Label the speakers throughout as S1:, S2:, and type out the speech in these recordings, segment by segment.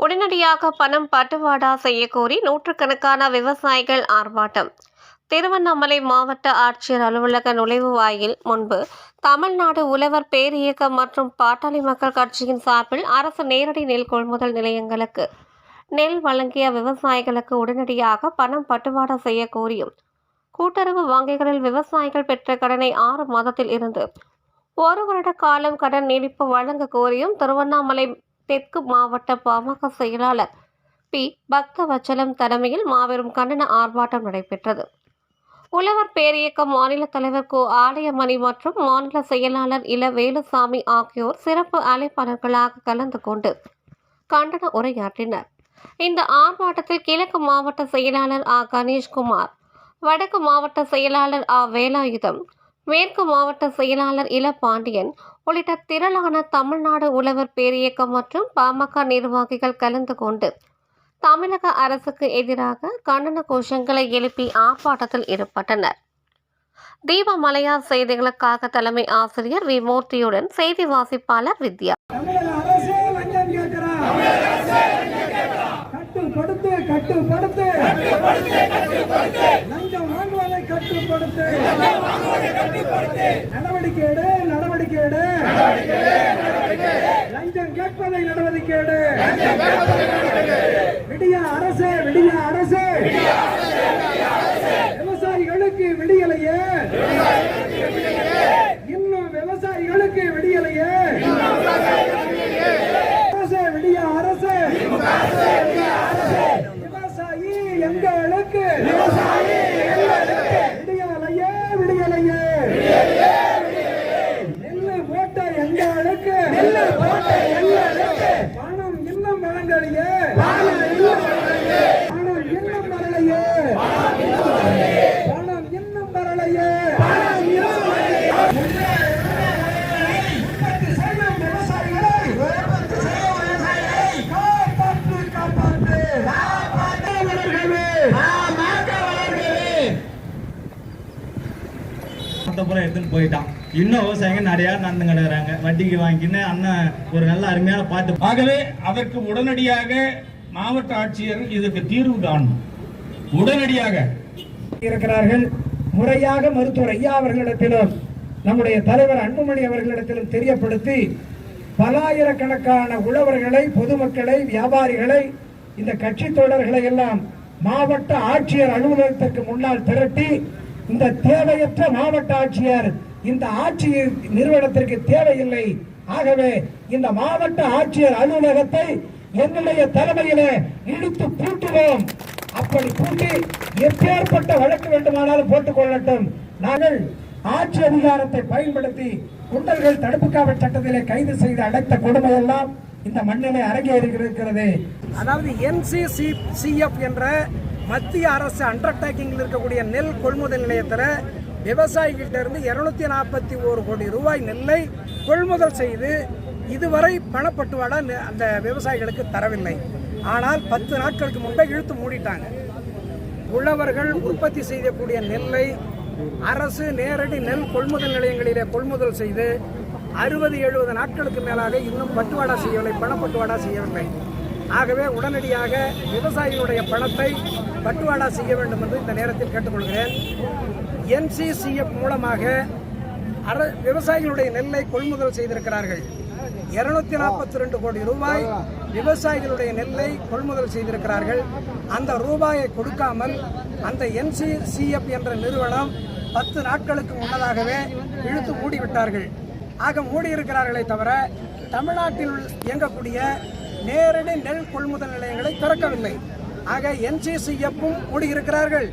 S1: உடனடியாக பணம் பட்டுவாடா செய்யக்கோரி நூற்றுக்கணக்கான விவசாயிகள் ஆர்ப்பாட்டம். திருவண்ணாமலை மாவட்ட ஆட்சியர் அலுவலக நுழைவு வாயில் முன்பு தமிழ்நாடு உழவர் பேரியக்கம் மற்றும் பாட்டாளி மக்கள் கட்சியின் சார்பில் அரசு நேரடி நெல் கொள்முதல் நிலையங்களுக்கு நெல் வழங்கிய விவசாயிகளுக்கு உடனடியாக பணம் பட்டுவாடா செய்ய கோரியும். கூட்டுறவு வங்கிகளில் விவசாயிகள் பெற்ற கடனை ஆறு மாதத்தில் இருந்து ஒரு வருட காலம் கடன் நீடிப்பு வழங்க கோரியும் திருவண்ணாமலை தெற்கு மாவட்ட பாமக செயலாளர் பி. பக்தவச்சலம் தலைமையில் மாபெரும் கண்டன ஆர்ப்பாட்டம் நடைபெற்றது. உழவர் பேரியக்க மாநில தலைவர் கோ. ஆலயமணி மற்றும் மாநில செயலாளர் இள வேலுசாமி ஆகியோர் சிறப்பு அழைப்பாளர்களாக கலந்து கொண்டு கண்டன உரையாற்றினர். இந்த ஆர்ப்பாட்டத்தில் கிழக்கு மாவட்ட செயலாளர் ஆ. கணேஷ்குமார் வடக்கு மாவட்ட செயலாளர் ஆ. வேலாயுதம் மேற்கு மாவட்ட செயலாளர் இல பாண்டியன் உள்ளிட்ட திரளான தமிழ்நாடு உழவர் பேரியக்கம் மற்றும் பாமக நிர்வாகிகள் கலந்து கொண்டு தமிழக அரசுக்கு எதிராக கண்டன கோஷங்களை எழுப்பி ஆர்ப்பாட்டத்தில் ஈடுபட்டனர். தீப மலையார் செய்திகளுக்காக தலைமை ஆசிரியர் வி. மூர்த்தியுடன் செய்தி வாசிப்பாளர் வித்யா.
S2: கட்டுப்படுத்து கட்டுப்படுத்து. கட்டுப்படுத்து. நடவடிக்கை எடு நடவடிக்கை எடு லஞ்சம் கேட்பதை நடவடிக்கை எடு விடிய அரசே விடிய அரசே விவசாயிகளுக்கு விடியலையே இன்னும் விவசாயிகளுக்கு விடியலையே அரசே விடிய அரசே விவசாயி எங்களுக்கு விடியலையே விடியலையே நெல்லு போட்ட எங்களுக்கு நெல்லு போட்ட எங்களுக்கு பணம் இன்னும் வழங்கலையே பணம் இன்னும் வரலையே பணம் இன்னும் வரலையே உற்பத்தி செய்யும் விவசாயிகளை காப்பாற்று காப்பாற்று வளர்களே
S3: மொத்தப்புறம் எடுத்துன்னு போயிட்டான். இன்னும் விவசாயிங்க நிறைய நடந்து கிடக்குறாங்க. வட்டிக்கு வாங்கின்னு அண்ணன் ஒரு நல்ல அருமையான பாட்டு
S4: ஆகவே அதற்கு உடனடியாக மாவட்ட ஆட்சியர் இதுக்கு தீர்வு காணும். உடனடியாக.
S2: இருக்கிறார்கள். முறையாக மருத்துவர் ஐயா அவர்களிடத்திலும் நம்முடைய தலைவர் அன்புமணி அவர்களிடத்திலும் தெரியப்படுத்தி பலாயிரக்கணக்கான உழவர்களை பொதுமக்களை வியாபாரிகளை இந்த கட்சி தோழர்களை எல்லாம் மாவட்ட ஆட்சியர் அலுவலகத்திற்கு முன்னால் திரட்டி இந்த தேவையற்ற மாவட்ட ஆட்சியர் இந்த ஆட்சி நிறுவனத்திற்கு தேவையில்லை. ஆகவே இந்த மாவட்ட ஆட்சியர் அலுவலகத்தை என்னுடைய தலைமையிலே இழுத்து பூட்டுவோம். அப்படி பூட்டி எப்பேற்பட்ட வழக்கு வேண்டுமானாலும் போட்டுக் கொள்ளட்டும். நாங்கள் ஆட்சி அதிகாரத்தை பயன்படுத்தி குண்டர்கள் தடுப்பு காவல் சட்டத்திலே கைது செய்து அடைத்த கொடுமையெல்லாம் இந்த மண்ணிலே அரங்கேறி இருக்கிறது
S5: அதாவது என்சிசிசிஎஃப் என்ற மத்திய அரசு அண்டர்டேக்கிங்கில் இருக்கக்கூடிய நெல் கொள்முதல் நிலையத்தில் விவசாயிகிட்ட இருந்து இருநூத்தி நாற்பத்தி ஒரு கோடி ரூபாய் நெல்லை கொள்முதல் செய்து இதுவரை பணப்பட்டுவாடா நெ- அந்த விவசாயிகளுக்கு தரவில்லை. ஆனால் பத்து நாட்களுக்கு முன்பே இழுத்து மூடிட்டாங்க. உழவர்கள் உற்பத்தி செய்யக்கூடிய நெல்லை அரசு நேரடி நெல் கொள்முதல் நிலையங்களிலே கொள்முதல் செய்து அறுபது எழுபது நாட்களுக்கு மேலாக இன்னும் பட்டுவாடா செய்யவில்லை பணப்பட்டுவாடா செய்யவில்லை. ஆகவே உடனடியாக விவசாயிகளுடைய பணத்தை பட்டுவாடா செய்ய வேண்டும் என்று இந்த நேரத்தில் கேட்டுக்கொள்கிறேன். என்சிசிஎஃப் மூலமாக அர விவசாயிகளுடைய நெல்லை கொள்முதல் செய்திருக்கிறார்கள். இருநூத்தி நாற்பத்தி ரெண்டு கோடி ரூபாய் விவசாயிகளுடைய நெல்லை கொள்முதல் செய்திருக்கிறார்கள். அந்த ரூபாயை கொடுக்காமல் அந்த என்சிசிஎஃப் என்ற நிறுவனம் பத்து நாட்களுக்கு முன்னதாகவே இழுத்து மூடிவிட்டார்கள். ஆக மூடியிருக்கிறார்களே தவிர தமிழ்நாட்டில் இயங்கக்கூடிய நேரடி நெல் கொள்முதல் நிலையங்களை திறக்கவில்லை. ஆக என்சிசிஎஃப்பும் மூடியிருக்கிறார்கள்.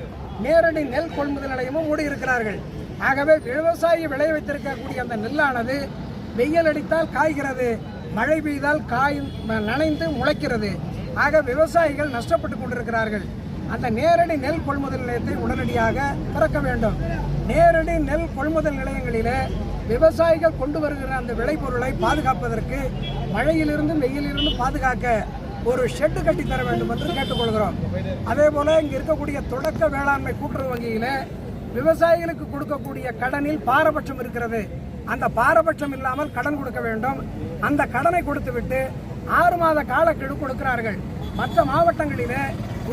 S5: நேரடி நெல் கொள்முதல் நிலையமும் மூடியிருக்கிறார்கள். ஆகவே விவசாயி விளைய வைத்திருக்கக்கூடிய அந்த நெல்லானது வெயில் அடித்தால் காய்கிறது மழை பெய்தால் காய் நனைந்து முளைக்கிறது. ஆக விவசாயிகள் நஷ்டப்பட்டு கொண்டிருக்கிறார்கள். அந்த நேரடி நெல் கொள்முதல் நிலையத்தை உடனடியாக திறக்க வேண்டும். நேரடி நெல் கொள்முதல் நிலையங்களிலே விவசாயிகள் கொண்டு வருகிற அந்த விளைபொருளை பாதுகாப்பதற்கு மழையிலிருந்து வெயிலிருந்தும் பாதுகாக்க ஒரு ஷெட்டு கட்டி தர வேண்டும் என்று கேட்டுக்கொள்கிறோம். அதே போல இங்க இருக்கக்கூடிய தொடக்க வேளாண்மை கூட்டுறவு வங்கியில விவசாயிகளுக்கு கொடுக்கக்கூடிய கடனில் பாரபட்சம் இருக்கிறது. அந்த பாரபட்சம் இல்லாமல் கடன் கொடுக்க வேண்டும். அந்த கடனை கொடுத்துவிட்டு ஆறு மாத காலக்கெடு கொடுக்கிறார்கள். மற்ற மாவட்டங்களிலே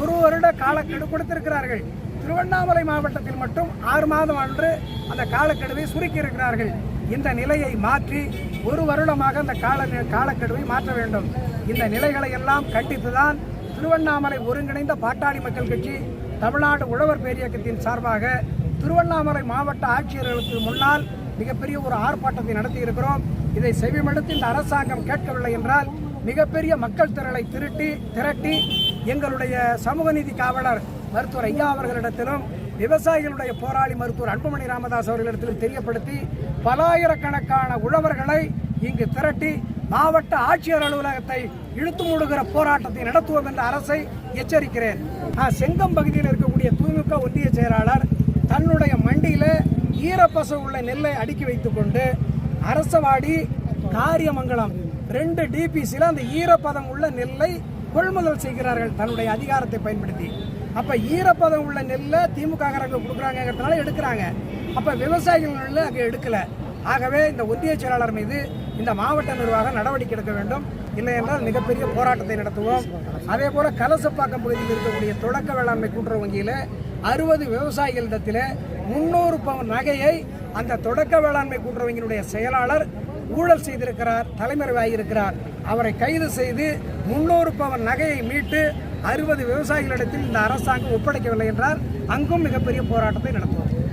S5: ஒரு வருட காலக்கெடு கொடுத்திருக்கிறார்கள். திருவண்ணாமலை மாவட்டத்தில் மட்டும் ஆறு மாதம் அன்று அந்த காலக்கெடுவை சுருக்கி இருக்கிறார்கள். இந்த நிலையை மாற்றி ஒரு வருடமாக அந்த கால காலக்கெடுவை மாற்ற வேண்டும். இந்த நிலைகளை எல்லாம் கண்டித்துதான் திருவண்ணாமலை ஒருங்கிணைந்த பாட்டாளி மக்கள் கட்சி தமிழ்நாடு உழவர் பேரியக்கத்தின் சார்பாக திருவண்ணாமலை மாவட்ட ஆட்சியர்களுக்கு முன்னால் மிகப்பெரிய ஒரு ஆர்ப்பாட்டத்தை நடத்தியிருக்கிறோம். இதை செவிமடுத்து இந்த அரசாங்கம் கேட்கவில்லை என்றால் மிகப்பெரிய மக்கள் திரளை திருட்டி திரட்டி எங்களுடைய சமூக நீதி காவலர் மருத்துவர் ஐயா அவர்களிடத்திலும் விவசாயிகளுடைய போராளி மருத்துவர் அன்புமணி ராமதாஸ் அவர்களிடத்திலும் தெரியப்படுத்தி பலாயிரக்கணக்கான உழவர்களை இங்கு திரட்டி மாவட்ட ஆட்சியர் அலுவலகத்தை இழுத்து மூடுகிற போராட்டத்தை நடத்துவோம் என்ற அரசை எச்சரிக்கிறேன். நான் செங்கம் பகுதியில் இருக்கக்கூடிய திமுக ஒன்றிய செயலாளர் தன்னுடைய மண்டியில் ஈரப்பசு உள்ள நெல்லை அடுக்கி வைத்துக்கொண்டு அரசவாடி காரியமங்கலம் ரெண்டு டிபிசியில் அந்த ஈரப்பதம் உள்ள நெல்லை கொள்முதல் செய்கிறார்கள் தன்னுடைய அதிகாரத்தை பயன்படுத்தி. அப்ப ஈரப்பதம் உள்ள நெல்லை திமுக கொடுக்குறாங்கிறதுனால எடுக்கிறாங்க. அப்ப விவசாயிகள் நெல்லை அங்கே எடுக்கல. ஆகவே இந்த ஒன்றிய செயலாளர் மீது இந்த மாவட்ட நிர்வாகம் நடவடிக்கை எடுக்க வேண்டும். இல்லை என்றால் மிகப்பெரிய போராட்டத்தை நடத்துவோம். அதே போல கலசப்பாக்கம் பகுதியில் இருக்கக்கூடிய தொடக்க வேளாண்மை கூட்டுறவு வங்கியில் அறுபது விவசாயிகளிடத்தில் முன்னூறு பவுன் நகையை அந்த தொடக்க வேளாண்மை கூட்டுறவு வங்கியினுடைய செயலாளர் ஊழல் செய்திருக்கிறார் தலைமறைவாகியிருக்கிறார் அவரை கைது செய்து முன்னூறு பவன் நகையை மீட்டு அறுபது விவசாயிகளிடத்தில் இந்த அரசாங்கம் ஒப்படைக்கவில்லை என்றால் அங்கும் மிகப்பெரிய போராட்டத்தை நடத்துவோம்